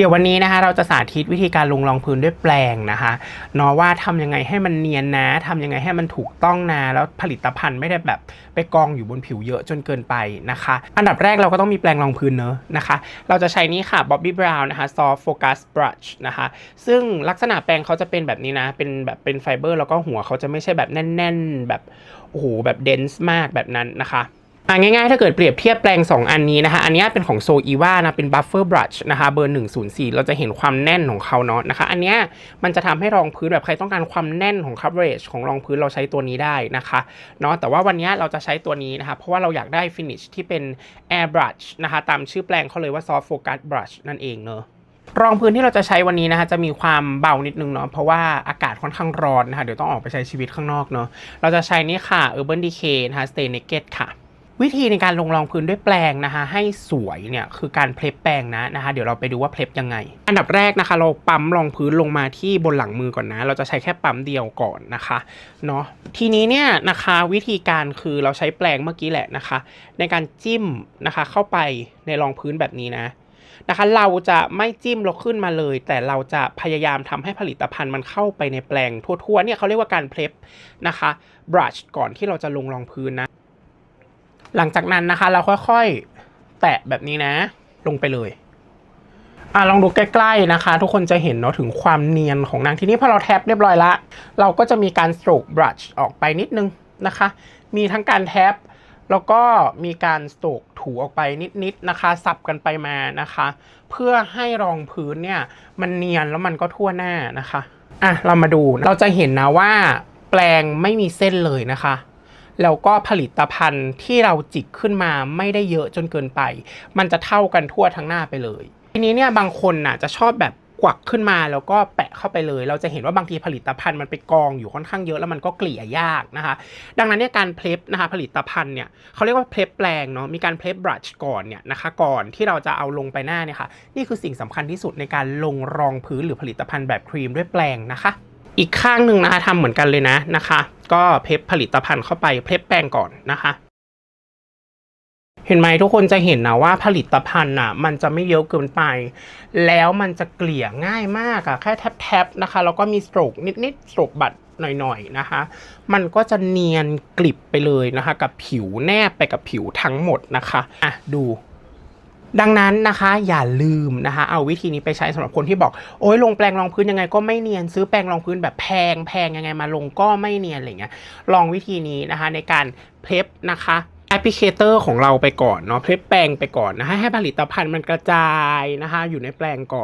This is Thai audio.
เดี๋ยววันนี้นะคะเราจะสาธิตวิธีการลงรองพื้นด้วยแปรงนะคะเนาะว่าทำยังไงให้มันเนียนนะทำยังไงให้มันถูกต้องนะแล้วผลิตภัณฑ์ไม่ได้แบบไปกองอยู่บนผิวเยอะจนเกินไปนะคะ อันดับแรกเราก็ต้องมีแปรงรองพื้นเนอะนะคะ เราจะใช้นี้ค่ะ Bobbi Brown นะคะ Soft Focus Brush นะคะ ซึ่งลักษณะแปรงเขาจะเป็นแบบนี้นะ เป็นแบบเป็นไฟเบอร์แล้วก็หัวเขาจะไม่ใช่แบบแน่น ๆ แบบโอ้โหแบบเดนส์มากแบบนั้นนะคะ อะง่ายๆ ถ้าเกิดเปรียบเทียบแปลง 2 อันนี้นะคะอันนี้เป็นของโซอีวานะเป็น Buffer Brush นะคะเบอร์ 104 เราจะเห็นความแน่นของเขาเนาะนะคะอันนี้มันจะทำให้รองพื้นแบบใครต้องการความแน่นของ coverage ของรองพื้นเราใช้ตัวนี้ได้นะคะเนาะแต่ว่าวันนี้เราจะใช้ตัวนี้นะคะเพราะว่าเราอยากได้ finish ที่เป็น air brush นะคะตามชื่อแปลงเขาเลยว่า soft focus brush นั่นเองเนอะรองพื้นที่เราจะใช้วันนี้นะคะจะมีความเบานิดนึงเนาะเพราะว่าอากาศค่อนข้างร้อนนะคะเดี๋ยวต้องออกไปใช้ชีวิตข้างนอกเนาะเราจะใช้นี่ค่ะ Urban Decay นะคะ Stay Naked ค่ะ วิธีในการลงรองพื้นด้วยแปรงนะคะให้สวยเนี่ยคือการเพลฟแปรงนะนะคะ เดี๋ยวเราไปดูว่าเพลฟยังไง อันดับแรกนะคะ เราปั๊มรองพื้นลงมาที่บนหลังมือก่อนนะ เราจะใช้แค่ปั๊มเดียวก่อนนะคะเนาะทีนี้เนี่ยนะคะวิธีการคือเราใช้แปรงเมื่อกี้แหละนะคะ ในการจิ้มนะคะเข้าไปในรองพื้นแบบนี้นะนะคะเราจะไม่จิ้มล้วขึ้นมาเลย แต่เราจะพยายามทำให้ผลิตภัณฑ์มันเข้าไปในแปลงทั่วๆเนี่ยเขาเรียกว่าการเพลฟนะคะ brush ก่อนที่เราจะลงรองพื้นนะ หลังจากนั้นนะคะ เราค่อยๆ แตะแบบนี้นะ ลงไปเลยอะลองดูใกล้ๆนะคะ ทุกคนจะเห็นเนาะถึงความเนียนของนางทีนี้พอเราแท็บเรียบร้อยละ เราก็จะมีการสโตรกบรัชออกไปนิดนึงนะคะ มีทั้งการแท็บแล้วก็มีการสโตรกถูออกไปนิดๆนะคะ สับกันไปมานะคะ เพื่อให้รองพื้นเนี่ยมันเนียนแล้วมันก็ทั่วหน้านะคะอะเรามาดูเราจะเห็นนะว่าแปลงไม่มีเส้นเลยนะคะ แล้วก็ผลิตภัณฑ์ที่เราจิกขึ้นมาไม่ได้เยอะจนเกินไป มันจะเท่ากันทั่วทั้งหน้าไปเลย ทีนี้เนี่ยบางคนน่ะจะชอบแบบกวักขึ้นมาแล้วก็แปะเข้าไปเลย เราจะเห็นว่าบางทีผลิตภัณฑ์มันไปกองอยู่ค่อนข้างเยอะแล้วมันก็เกลี่ยยากนะคะ ดังนั้นเนี่ยการเพลฟนะคะผลิตภัณฑ์เนี่ยเขาเรียกว่าเพลฟแปลงเนาะมีการเพลฟบรัชก่อนเนี่ยนะคะก่อนที่เราจะเอาลงไปหน้าเนี่ยค่ะนี่คือสิ่งสำคัญที่สุดในการลงรองพื้นหรือผลิตภัณฑ์แบบครีมด้วยแปลงนะคะ อีกข้างหนึ่งนะคะทำเหมือนกันเลยนะนะคะ ก็เพลฟผลิตภัณฑ์เข้าไปเพลฟแปลงก่อนนะคะ เห็นไหมทุกคนจะเห็นนะว่าผลิตภัณฑ์อะ มันจะไม่เยอะเกินไป แล้วมันจะเกลี่ยง่ายมากอะแค่แทบๆนะคะแล้วก็มีสโตรกนิดๆสโตรกบัตรหน่อยๆนะคะ มันก็จะเนียนกลิบไปเลยนะคะ กับผิวแนบไปกับผิวทั้งหมดนะคะอะดู ดังนั้นนะคะอย่าลืมนะคะเอาวิธีนี้ไปใช้สำหรับคนที่บอกโอ้ยลงแปรงรองพื้นยังไงก็ไม่เนียนซื้อแปรงรองพื้นแบบแพงแพงยังไงมาลงก็ไม่เนียนอะไรเงี้ยลองวิธีนี้นะคะในการเพลฟนะคะแอปพลิเคเตอร์ของเราไปก่อนเนาะเพลฟแปรงไปก่อนนะคะให้ผลิตภัณฑ์มันกระจายนะคะอยู่ในแปรงก่อน